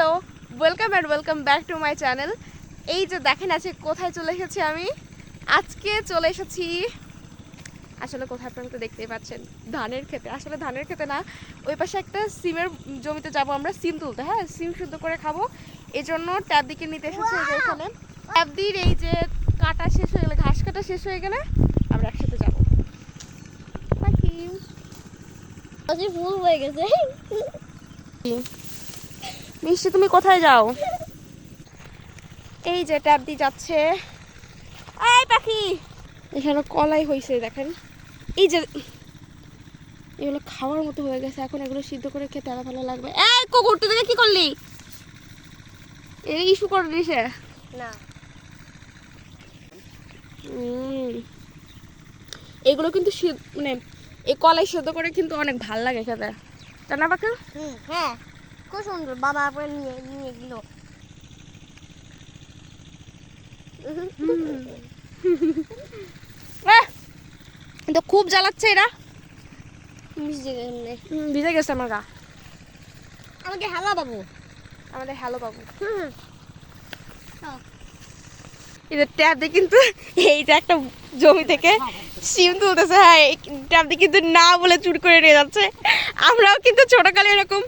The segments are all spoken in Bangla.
Hello welcome and welcome back to my channel এই যে দেখেন আজকে কোথায় চলে এসেছি আমি? আজকে চলে এসেছি আসলে কোথায় আপনারা তো দেখতেই পাচ্ছেন ধানের খেতে আসলে ধানের খেতে না ওই পাশে একটা সিমের জমিতে যাব আমরা সিম তুলতে হ্যাঁ? সিম শুদ্ধ করে খাব। এই জন্য ট্যাব দিকে নিতে এসেছি এখানে। ট্যাব দির এই যে কাটা শেষ হয়ে গেলে ঘাস কাটা শেষ হয়ে গেলে আমরা একসাথে যাব। ফুল হয়ে গেছে। মিষ্টি তুমি কোথায় যাও? এই যে ট্যাব দিয়ে যাচ্ছে। এই পাখি! এখানে কলাই হয়েছে দেখেন। এই যে এগুলো খাওয়ার মতো হয়ে গেছে এখন এগুলো সিদ্ধ করে খেতে আরও ভালো লাগবে। এই কুকুর তুই দেখে কি করলি? এই ইস্যু করলি সে? না। এগুলো কিন্তু মানে এই কলাই সিদ্ধ করে কিন্তু অনেক ভালো লাগে খেতে। তাই না পাখি? হুম হ্যাঁ। খুব সুন্দর বাবা আপনার নিয়ে নিয়ে গেল! কিন্তু খুব জ্বালাচ্ছে এরা। ভিজে গেছে। আমার গা। আমাকে হালা বাবু। আমাদের হ্যালো বাবু। যে ট্যাব দিয়ে কিন্তু এই যে একটা জমি থেকে সিম তুলতেছে। হ্যাঁ ট্যাব দিয়ে কিন্তু না বলে চুর করে নিয়ে যাচ্ছে। আমরাও কিন্তু ছোটকালে এরকম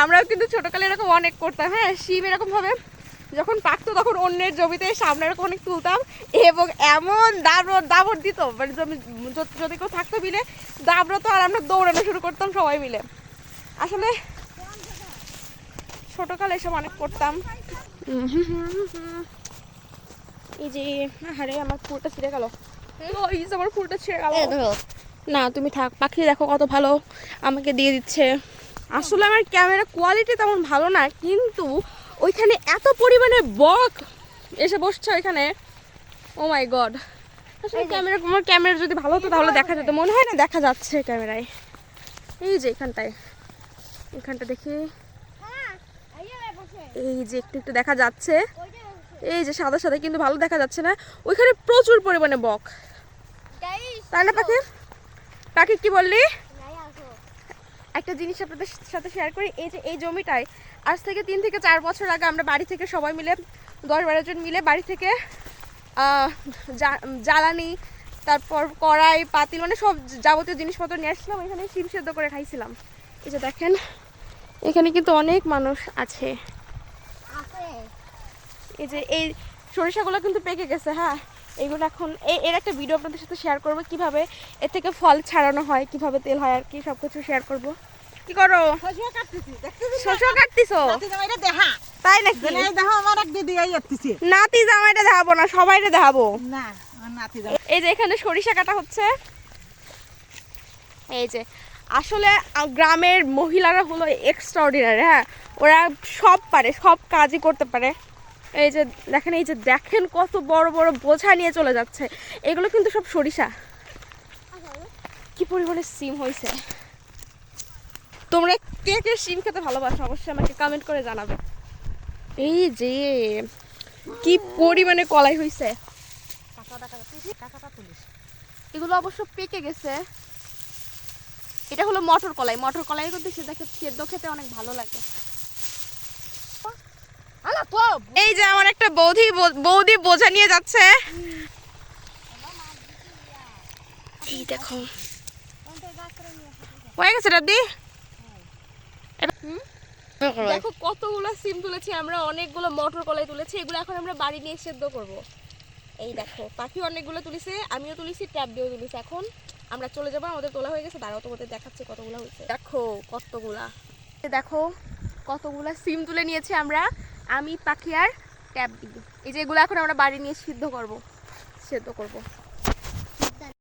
আমরাও কিন্তু ছোটকালে এরকম অনেক করতাম হ্যাঁ সিম এরকম ভাবে যখন পাকতো তখন অন্যের জমিতে সামনে এরকম অনেক তুলতাম এবং এমন দাবড় দাবড় দিত মানে জমি যদি কেউ থাকতো মিলে দাবড় তো আর আমরা দৌড়ানো শুরু করতাম সবাই মিলে। আসলে ছোটকালে এসব অনেক করতাম। এই যে আরে আমার ফুলটা ছিঁড়ে গেল। ওই আমার ফুলটা ছিঁড়ে গেল। না তুমি থাক পাখি দেখো কত ভালো আমাকে দিয়ে দিচ্ছে। আসলে আমার ক্যামেরা কোয়ালিটি তেমন ভালো না কিন্তু ওইখানে এত পরিমাণে বক এসে বসছে ওইখানে। ও মাই গড আসলে ক্যামেরা আমার ক্যামেরা যদি ভালো হতো তাহলে দেখা যেত মনে হয় না দেখা যাচ্ছে ক্যামেরায় এই যে এখানটায়। এখানটা দেখি। এই যে একটু একটু দেখা যাচ্ছে। এই যে সাদা সাদা কিন্তু ভালো দেখা যাচ্ছে না। ওইখানে প্রচুর পরিমাণে বক। তাই না পাখি? পাখি কি বললি? একটা জিনিস আপনাদের সাথে শেয়ার করি এই যে এই জমিটায় আজ থেকে তিন থেকে চার বছর আগে আমরা বাড়ি থেকে সবাই মিলে দশ বারো জন মিলে বাড়ি থেকে জ্বালানি তারপর কড়াই পাতিল মানে সব যাবতীয় জিনিসপত্র নিয়ে আসছিলাম এখানে শিম সেদ্ধ করে খাইছিলাম। এই যে দেখেন এখানে কিন্তু অনেক মানুষ আছে। এই যে এই সরিষাগুলো কিন্তু পেকে গেছে হ্যাঁ। এইগুলো এখন এই এর একটা ভিডিও আপনাদের সাথে শেয়ার করব কীভাবে এর থেকে ফল ছাড়ানো হয় কীভাবে তেল হয় আর কি সব কিছু শেয়ার করব। কি করো? শশা কাটতেছি তাই নাকি? নাতি জামাইটা দেখাবো না সবাইটা দেখাবো। এই যে এখানে সরিষা কাটা হচ্ছে। এই যে আসলে গ্রামের মহিলারা হলো এক্সট্রাঅর্ডিনারি হ্যাঁ? ওরা সব পারে সব কাজই করতে পারে। এই যে দেখেন, এই যে দেখেন কত বড় বড় বোঝা নিয়ে চলে যাচ্ছে। এগুলো কিন্তু সব সরিষা। কি পরিমাণে সিম হয়েছে। তোমরা কে কে সিম খেতে ভালোবাসো, অবশ্যই আমাকে কমেন্ট করে জানাবে। এই যে, কি পরিমাণে কলাই হয়েছে। এগুলো অবশ্য পেকে গেছে। এটা হলো মটর কলাই। মটর কলাই কিন্তু সে দেখে সেদ্ধ খেতে অনেক ভালো লাগে। এই যে আমার একটা বৌদি বৌদি বোঝা নিয়ে যাচ্ছে। এই দেখো। হয়ে গেছে দাদি দেখো কতগুলো সিম তুলেছি আমরা অনেকগুলো মটর কলাই তুলেছি এগুলো এখন আমরা বাড়ি নিয়ে সেদ্ধ করব। এই দেখো পাখি অনেকগুলো তুলেছে আমিও তুলেছি ট্যাব দিয়েও তুলেছি। এখন আমরা চলে যাব আমাদের তোলা হয়ে গেছে দাঁড়াও তোমাদের দেখাচ্ছে কতগুলো হয়েছে। দেখো কতগুলা। দেখো কতগুলা সিম তুলে নিয়েছি আমরা। আমি পাখি আর ট্যাব দিই এই যে এগুলো এখন আমরা বাড়ি নিয়ে সিদ্ধ করব। সেদ্ধ করব।